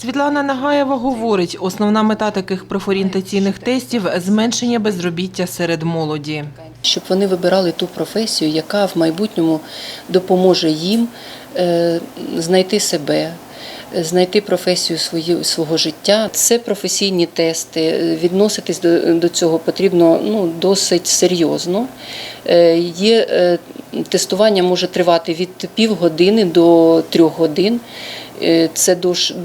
Світлана Нагаєва говорить, основна мета таких профорієнтаційних тестів – зменшення безробіття серед молоді. щоб вони вибирали ту професію, яка в майбутньому допоможе їм е, знайти себе. Знайти професію свої, свого життя це професійні тести. Е, Відноситись до, до цього потрібно ну, досить серйозно. Е, Є тестування може тривати від півгодини до трьох годин. Е, Це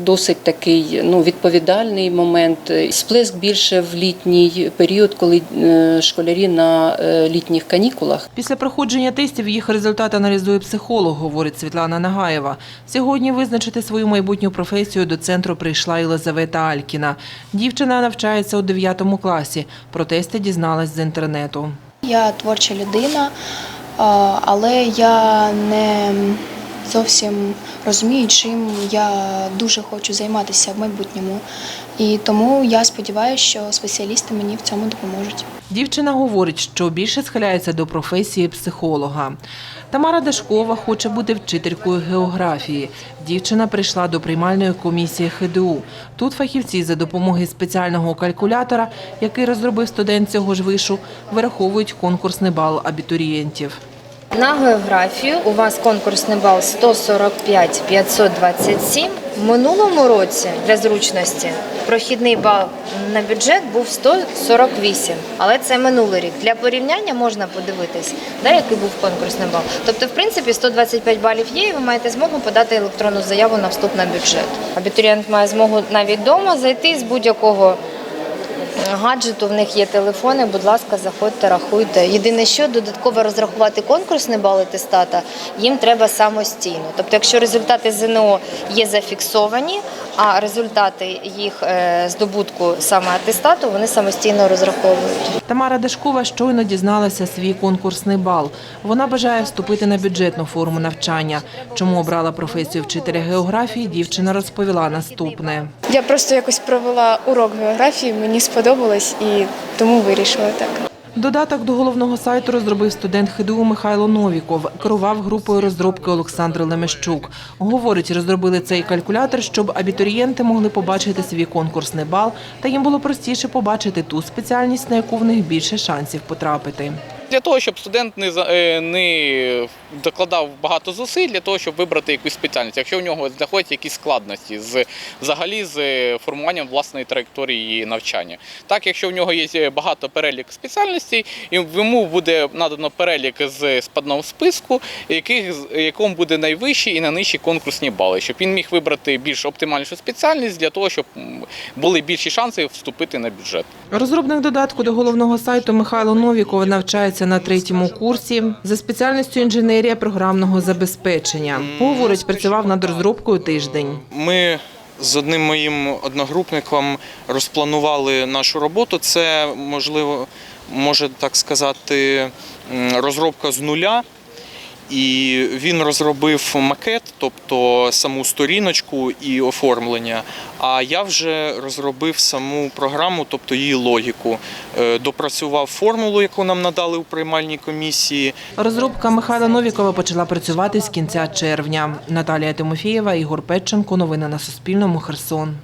досить такий ну, відповідальний момент. Сплеск більше в літній період, коли е, школярі на е, літніх канікулах. Після проходження тестів їх результат аналізує психолог, говорить Світлана Нагаєва. Сьогодні визначити свою майбутню професію до центру прийшла Єлизавета Алькіна. Дівчина навчається у 9 класі. Про тести дізналась з інтернету. Я творча людина, але я не зовсім розумію, чим я дуже хочу займатися в майбутньому. І тому я сподіваюся, що спеціалісти мені в цьому допоможуть. Дівчина говорить, що більше схиляється до професії психолога. Тамара Дашкова хоче бути вчителькою географії. Дівчина прийшла до приймальної комісії ХДУ. Тут фахівці за допомогою спеціального калькулятора, який розробив студент цього ж вишу, вираховують конкурсний бал абітурієнтів. На географію у вас конкурсний бал 145 527. В минулому році для зручності прохідний бал на бюджет був 148, але це минулий рік. Для порівняння можна подивитись, да, який був конкурсний бал. Тобто, в принципі, 125 балів є, і ви маєте змогу подати електронну заяву на вступ на бюджет. Абітурієнт має змогу навіть вдома зайти з будь-якого гаджету, в них є телефони, будь ласка, заходьте, рахуйте. Єдине, що додатково розрахувати конкурсний бал атестата їм треба самостійно. Тобто, якщо результати ЗНО є зафіксовані, а результати їх е, здобутку саме атестату вони самостійно розраховують. Тамара Дашкова щойно дізналася свій конкурсний бал. Вона бажає вступити на бюджетну форму навчання. Чому обрала професію вчителя географії, дівчина розповіла наступне. Я просто якось провела урок географії, мені сподобалось і тому вирішила так. Додаток до головного сайту розробив студент ХДУ Михайло Новіков. Керував групою розробки Олександр Лемещук. Говорить, розробили цей калькулятор, щоб абітурієнти могли побачити свій конкурсний бал, та їм було простіше побачити ту спеціальність, на яку в них більше шансів потрапити. Для того, щоб студент не, е, не докладав багато зусиль для того, щоб вибрати якусь спеціальність, якщо в нього знаходяться якісь складності з взагалі з е, формуванням власної траєкторії навчання. Так, якщо в нього є е, багато перелік спеціальностей, і йому буде надано перелік з спадного списку, яких якому буде найвищий і найнижчі конкурсні бали, щоб він міг вибрати більш оптимальнішу спеціальність для того, щоб були більші шанси вступити на бюджет. Розробник додатку до головного сайту Михайло Новіков навчається на третьому курсі за спеціальністю інженерія програмного забезпечення. Говорить, працював над розробкою тиждень. Ми з одним моїм одногрупником розпланували нашу роботу. Це можливо, може так сказати, розробка з нуля. І він розробив макет, тобто саму сторіночку і оформлення. А я вже розробив саму програму, тобто її логіку. Е, Допрацював формулу, яку нам надали у приймальній комісії. Розробка Михайла Новікова почала працювати з кінця червня. Наталія Тимофієва, Ігор Петченко. Новини на Суспільному. Херсон.